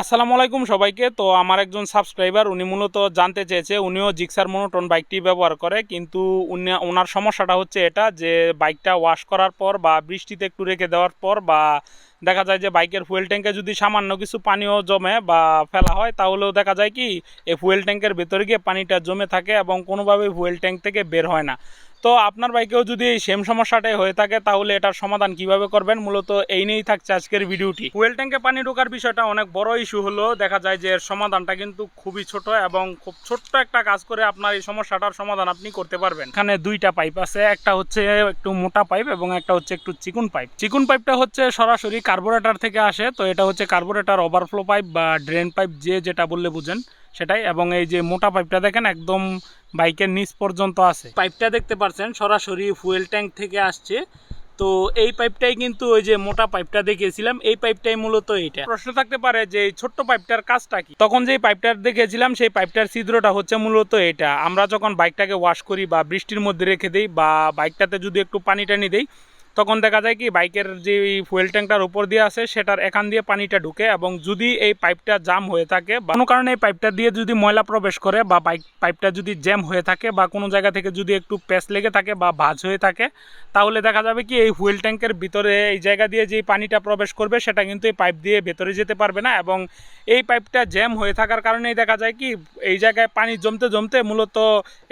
আসসালামু আলাইকুম সবাইকে। তো আমার একজন সাবস্ক্রাইবার উনি মূলত জানতে চেয়েছে, উনিও জিক্সার মোনোটন বাইকটি ব্যবহার করে, কিন্তু উনি ওনার সমস্যাটা হচ্ছে এটা যে বাইকটা ওয়াশ করার পর বা বৃষ্টিতে একটু রেখে দেওয়ার পর বা দেখা যায় যে বাইকের ফুয়েল ট্যাঙ্কে যদি সামান্য কিছু পানিও জমে বা ফেলা হয়, তাহলেও দেখা যায় কি, এই ফুয়েল ট্যাঙ্কের ভেতরে গিয়ে পানিটা জমে থাকে এবং কোনোভাবেই ফুয়েল ট্যাঙ্ক থেকে বের হয় না। তো আপনার বাইকেও যদি এই সেম সমস্যাটাই হয়ে থাকে, তাহলে এটার সমাধান কীভাবে করবেন? মূলত এই নিয়েই থাকছে আজকের ভিডিওটি। ফুয়েল ট্যাঙ্কে পানি ঢোকার বিষয়টা অনেক বড় ইস্যু হলো। দেখা যায় যে এর সমাধানটা কিন্তু খুবই ছোট এবং খুব ছোট্ট একটা কাজ করে আপনার এই সমস্যাটার সমাধান আপনি করতে পারবেন। এখানে দুইটা পাইপ আছে, একটা হচ্ছে একটু মোটা পাইপ এবং একটা হচ্ছে একটু চিকুন পাইপ চিকুন পাইপটা হচ্ছে সরাসরি কার্বোরেটর থেকে আসে, তো এটা হচ্ছে কার্বোরেটার ওভারফ্লো পাইপ বা ড্রেন পাইপ যে যেটা বললে বুঝেন। সেটাই এবং এই যে মোটা পাইপটা দেখেন একদম বাইকের নিচ পর্যন্ত আছে। পাইপটা দেখতে পাচ্ছেন সরাসরি ফুয়েল ট্যাঙ্ক থেকে আসছে। তো এই পাইপটাই কিন্তু ওই যে মোটা পাইপটা দেখিয়েছিলাম এই পাইপটাই মূলত এইটা। প্রশ্ন থাকতে পারে যে এই ছোট্ট পাইপটার কাজটা কি? তখন যেই পাইপটা দেখেছিলাম সেই পাইপটার ছিদ্রটা হচ্ছে মূলত এটা। আমরা যখন বাইকটাকে ওয়াশ করি বা বৃষ্টির মধ্যে রেখে দিই বা বাইকটাতে যদি একটু পানি টানি দিই তখন দেখা যায় কি, বাইকের যে ফুয়েল ট্যাঙ্কটার উপর দিয়ে আছে সেটার এখান দিয়ে পানিটা ঢুকে এবং যদি এই পাইপটা জাম হয়ে থাকে বা কোনো কারণে এই পাইপটা দিয়ে যদি ময়লা প্রবেশ করে বা বাইক পাইপটা যদি জ্যাম হয়ে থাকে বা কোনো জায়গা থেকে যদি একটু প্যাচ লেগে থাকে বা ভাজ হয়ে থাকে, তাহলে দেখা যাবে কি, এই ফুয়েল ট্যাঙ্কের ভিতরে এই জায়গা দিয়ে যে পানিটা প্রবেশ করবে, সেটা কিন্তু এই পাইপ দিয়ে ভেতরে যেতে পারবে না এবং এই পাইপটা জ্যাম হয়ে থাকার কারণেই দেখা যায় কি, এই জায়গায় পানি জমতে জমতে মূলত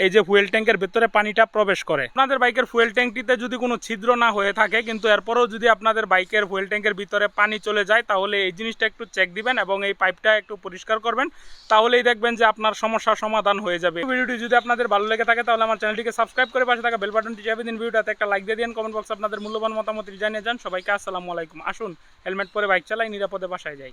এই যে ফুয়েল ট্যাঙ্কের ভেতরে পানিটা প্রবেশ করে। আপনাদের বাইকের ফুয়েল ট্যাঙ্কটিতে যদি কোনো ছিদ্র না হয়ে থাকে, কিন্তু এরপরেও যদি আপনাদের বাইকের ফুয়েল ট্যাঙ্কের ভিতরে পানি চলে যায়, তাহলে এই জিনিসটা একটু চেক দিবেন এবং এই পাইপটা একটু পরিষ্কার করবেন। তাহলেই দেখবেন যে আপনার সমস্যার সমাধান হয়ে যাবে। ভিডিওটি যদি আপনাদের ভালো লেগে থাকে, তাহলে আমার চ্যানেলটিকে সাবস্ক্রাইব করে পাশে থাকা বেল বাটনটি চাপে দিন। ভিডিওটাতে একটা লাইক দিয়ে দিন। কমেন্ট বক্সে আপনাদের মূল্যবান মতামত জানিয়ে যান। সবাইকে আসসালামু আলাইকুম। আসুন হেলমেট পরে বাইক চালাই, নিরাপদে বাসায় যাই।